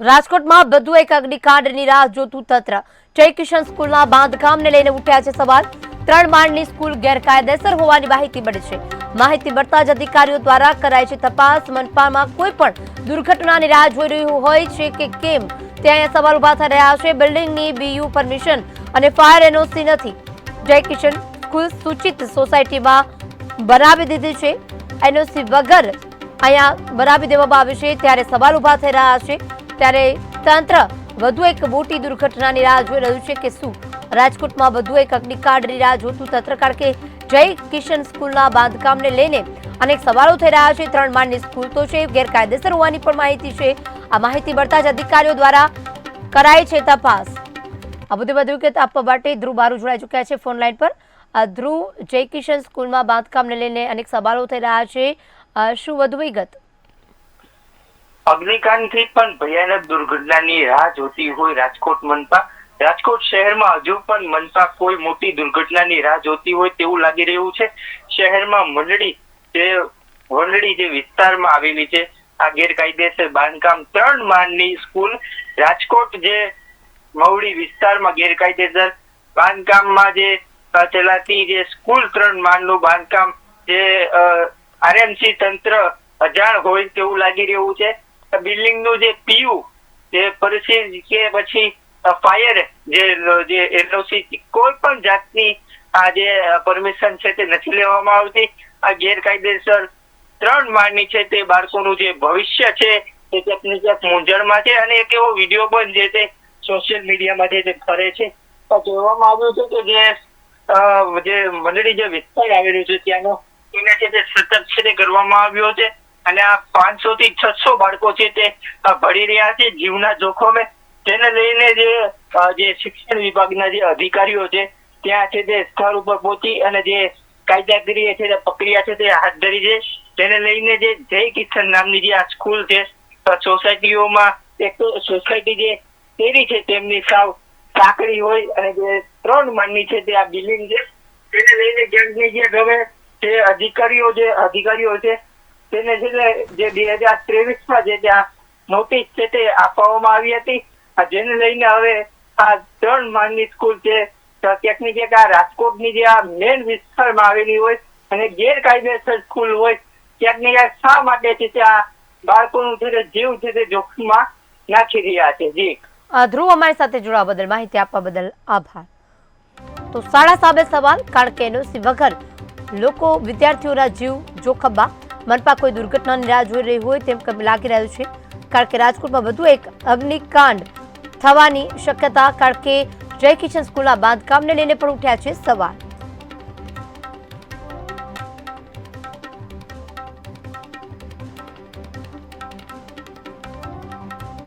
રાજકોટમાં બધું એક અગ્નિકાંડની રાહ જોતું તંત્ર. જયકિશન સ્કૂલના બાંધકામને લઈને ઉઠ્યા છે સવાલ. ત્રણ માળની સ્કૂલ ગેરકાયદેસર હોવાની માહિતી મળી છે. માહિતી મળતા જ અધિકારીઓ દ્વારા કરાય છે તપાસ. મનપામાં કોઈ પણ દુર્ઘટનાની રાહ જોઈ રહ્યું હોય છે કે કેમ? ત્યાં સવાલ ઊભા થઈ રહ્યા છે. બિલ્ડિંગની બીયુ પરમિશન અને ફાયર એનઓસી નથી. જયકિશન સ્કૂલ સૂચિત સોસાયટીમાં બનાવી દીધી છે. એનઓસી વગર અહીંયા બનાવી દેવામાં આવી છે. ત્યારે સવાલ ઊભા થઈ રહ્યા છે. ત્યારે તંત્ર વધુ એક મોટી દુર્ઘટનાની રાહ જોઈ રહ્યું છે કે શું? રાજકોટમાં વધુ એક અગ્નિકાંડની રાહ જોતું તંત્ર કારણ કે જય કિશન સ્કૂલના બાંધકામને લઈને અનેક સવાલો થઈ રહ્યા છે. ત્રણ માળની સ્કૂલ તો છે, ગેરકાયદેસર હોવાની પણ માહિતી છે. આ માહિતી મળતા જ અધિકારીઓ દ્વારા કરાય છે તપાસ. આ બધું વધુ વિગત આપવા માટે ધ્રુવ બારુ જોડાઈ ચૂક્યા છે ફોન લાઈન પર. ધ્રુવ, જય કિશન સ્કૂલમાં બાંધકામને લઈને અનેક સવાલો થઈ રહ્યા છે. શું વધુ વિગત? અગ્નિકાંડથી પણ ભયાનક દુર્ઘટનાની રાહ જોતી હોય રાજકોટ મનપા. રાજકોટ શહેરમાં હજુ પણ મનપા કોઈ મોટી દુર્ઘટનાની રાહ જોતી હોય તેવું લાગી રહ્યું છે. શહેરમાં મંડળી જે વંડળી જે વિસ્તારમાં આવેલી છે, આ ગેરકાયદેસર બાંધકામ ત્રણ માળની સ્કૂલ, રાજકોટ જે મવડી વિસ્તારમાં ગેરકાયદેસર બાંધકામમાં જે ચલાતી જે સ્કૂલ ત્રણ માળનું બાંધકામ જે આરએમસી તંત્ર અજાણ હોય તેવું લાગી રહ્યું છે. બિલ્ડિંગનું જે પીયુ જે પરિસ્થિતિ કે પછી ફાયર જે જે એલઓસી કોઈ પણ જાતની આ જે પરમિશન છે તે નથી લેવામાં આવતી. આ ગેરકાયદેસર ત્રણ માળની છે તે બાળકોનું જે ભવિષ્ય છે તે ક્યાંક જે ક્યાંક મૂંઝવણમાં છે અને એક એવો વીડિયો પણ જે તે સોશિયલ મીડિયામાં જે તે ફરે છે. તો કહેવામાં આવ્યું છે કે જે જે મંડળી જે વિસ્તાર આવેલું છે ત્યાંનો, એને તે સતત છે તે કરવામાં આવ્યો છે. અને આ પાંચસો થી છસો બાળકો છે તે ભળી રહ્યા છે જીવના જોખમે. તેને લઈને જે જે શિક્ષણ વિભાગના જે અધિકારીઓ છે, ત્યાં છે તે સ્થળ ઉપર પહોંચી અને જે કાયદાકીય છે તે પ્રક્રિયા છે તે હાથ ધરી છે. તેને લઈને જે જય કિશન નામની જે આ સ્કૂલ છે સોસાયટીઓમાં એક તો સોસાયટી જે તેરી છે તેમની સાવ સાંકડી હોય અને જે ત્રણ માળની છે તે આ બિલ્ડિંગ છે. તેને લઈને ક્યાંક ને ક્યાંક હવે જે અધિકારીઓ જે અધિકારીઓ છે તેને છે જે બે હજાર ત્રેવીસમાં જે ત્યાં નોટિસ છે તે આપવામાં આવી હતી. જેને લઈને હવે આ ત્રણ માળની સ્કૂલ છે તો ક્યાંક આ રાજકોટની જે આ મેન વિસ્તારમાં આવેલી હોય અને ગેરકાયદેસર સ્કૂલ હોય ક્યાંક ને ક્યાંક શા માટે છે ત્યાં બાળકોનું છે તે જીવ છે તે જોખમમાં નાખી રહ્યા છે? જી. ધ્રુવ અમારી સાથે જોડાવા બદલ માહિતી આપવા બદલ આભાર. તો સાડા સામે સવાલ, કારણ કે એનઓસી વગર લોકો વિદ્યાર્થીઓના જીવ જોખમમાં મનપા કોઈ દુર્ઘટનાની રાહ જોઈ રહી હોય તેમ લાગી રહ્યું છે. કારણ કે રાજકોટમાં વધુ એક અગ્નિકાંડ થવાની શક્યતા, કારણ કે જય કિશન સ્કૂલના બાંધકામને લઈને પણ ઉઠ્યા છે સવાલ.